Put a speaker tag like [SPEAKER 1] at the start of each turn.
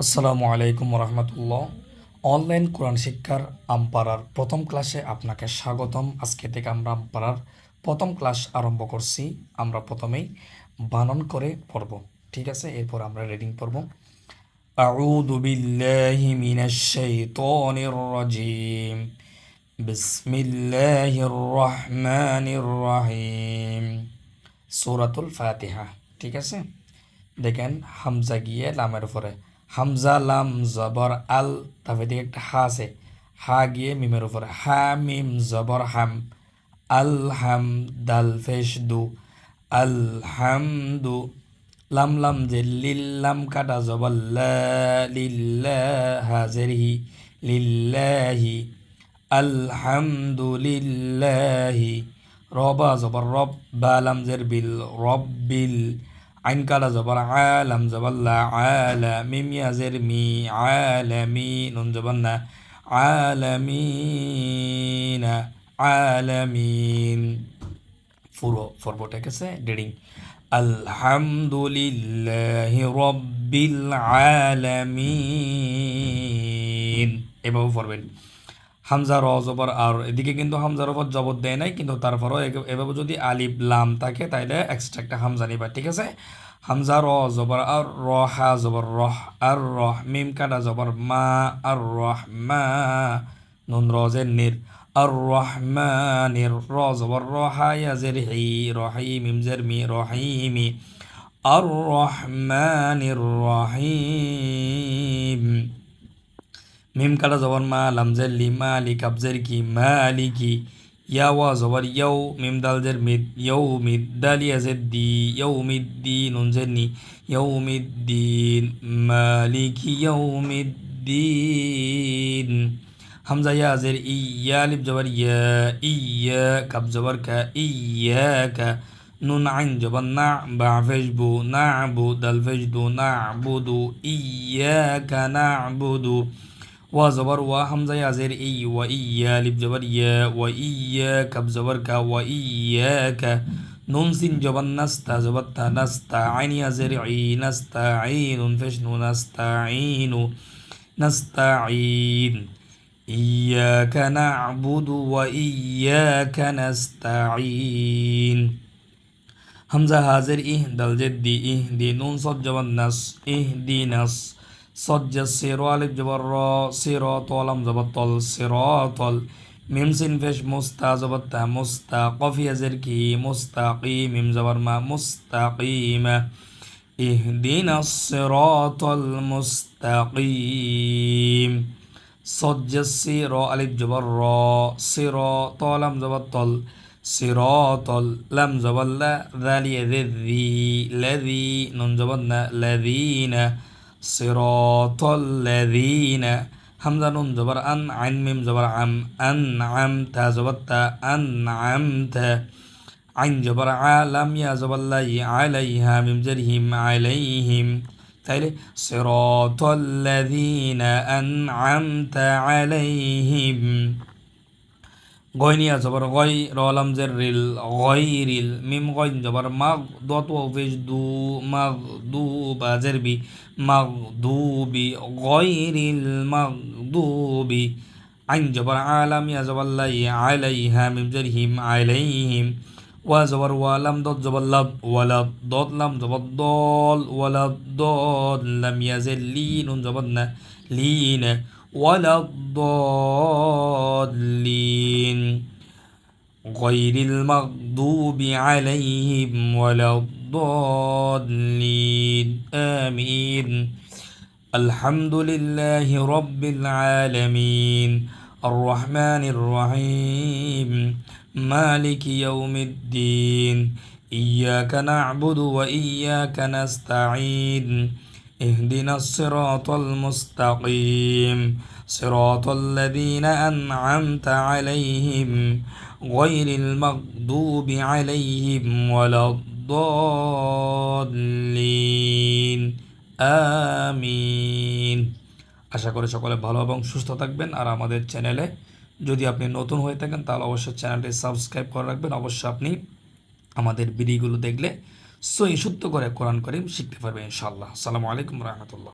[SPEAKER 1] আসসালামু আলাইকুম রহমতুল্লাহ অনলাইন কোরআন শিক্ষার আমপাড়ার প্রথম ক্লাসে আপনাকে স্বাগতম আজকে থেকে আমরা আমপাড়ার প্রথম ক্লাস আরম্ভ করছি আমরা প্রথমেই বানন করে পড়ব ঠিক আছে এরপর আমরা রিডিং পড়ব أعوذ بالله من الشيطان الرجيم بسم الله الرحمن الرحيم সূরাতুল ফাতিহা ঠিক আছে দেখেন হামজা গিয়ে লামের উপরে হামজা লাম জবর আল তারপরে দিকে একটা হা আছে। হা গিয়ে মিমের উপরে, হা মিম জবর হাম, আল হাম দাল ফেশ দু, আল হামদু লাম লাম যে লিল্লাম কাটা জবর হাজের হি লিল্লাহি আলহামদুলিল্লাহি রবা জবর রব বালাম জের বিল রব্বিল আইন কালা জবর আলাম জবল্লা আলা মিম ইয়াজের মি আলামি নুন জবন্না আলামিনা, আলামিন। পুরো পর্বটা গেছে ডিডিং আলহামদুলিল্লাহ রব্বিল আলামিন। এভাবে পড়বেন হামজা র জবর আর, এদিকে কিন্তু হামজার ওপর জবর দেয় নাই, কিন্তু তারপরও এভাবে যদি আলিফ, লাম থাকে, তাইলে এক্সট্রা একটা হামজা নিবা, ঠিক আছে? হামজা র জবর আর, র হা জবর রহ আর রহ মিম কাটা জবর, মা আর রহ মা, নুন রজের নির, আর রহমানির র জবর রহা ইয়াজের হি রহি মিম জের মি রহিমি আর রহমানির রহিম ميم كلا زور ما لمزر كبزر كي ما کی كي. يا وا زور یو ميم دال زر مید یوم دال ني. دی ميد دي ما لي كي. مالکی ميد دي همزة يا زر إي يا لب زور يا إي يا كب زور كا إي يا كا نون عين جبل نعبع فجبو نعبد الفجد كا نعبو دو. وزبر وحمزة يا زير إي وإيا لب يا وإياك بزبر كا وإياك نون سين جبن نستا زبرتا نستعين يا زير عي نستعين فشنو نستعين نستعين إياك نعبد وإياك نستعين. همزة هازر إيه دل جدي إيه دي نون صد جبر نس إيه دي نس. صد السيرو ألف جبر را صراط ولم زبطل صراطل ميم سين فيش مستا زبطة مستا قف يزر كي مستقيم ميم زبر ما مستقيم. اهدنا الصراط المستقيم. صد السير ألف جبر را صراط لم زبطل صراط لم زبل ذلي ذي الذي نون زبلنا الذين صراط الذين হামজা নুন জবর আন আইন মিম জবর আম আন আম তা জবর তা আন আম তা আইন জবর আলাম ইয়া জবল্লাই আলাইহা মিম জরহিম আলাইহিম তাইলে সিরাতাল্লাযীনা আন'আমতা আলাইহিম গয়নিয়া জবর গয় রলাম জের রিল, গয় রিল, মিম গয় জবর মাগ দত ওফিস দু, মাগ দু বা জের বি, মাগ দু বি, গয় রিল, মাগ দু বি, আইন জবর আলাম ইয়া জবর লাই আলাই হ্যাঁ মিম জের হিম আলাই হিম ওয়া জবর ওয়ালাম দত জবর লাব ওয়ালাব দত লাম জবর দল ওয়ালাব দত লাম ইয়া জের লি নুন জবর না লিন ওয়ালাব দল। غير المغضوب عليهم ولا الضالين. آمين. الحمد لله رب العالمين. الرحمن الرحيم. مالك يوم الدين. إياك نعبد وإياك نستعين. اهدنا الصراط المستقيم. صراط الذين أنعمت عليهم غير المغضوب عليهم ولا الضالين آمين আশা করি সকলে ভালো এবং সুস্থ থাকবেন আর আমাদের চ্যানেলে যদি আপনি নতুন হয়ে থাকেন তাহলে অবশ্যই চ্যানেলটি সাবস্ক্রাইব করে রাখবেন অবশ্যই আপনি আমাদের ভিডিওগুলো দেখলে সই শুদ্ধ করে কোরআন করিম শিখতে পারবেন ইনশাআল্লাহ আসসালামু আলাইকুম রহমতুল্লাহ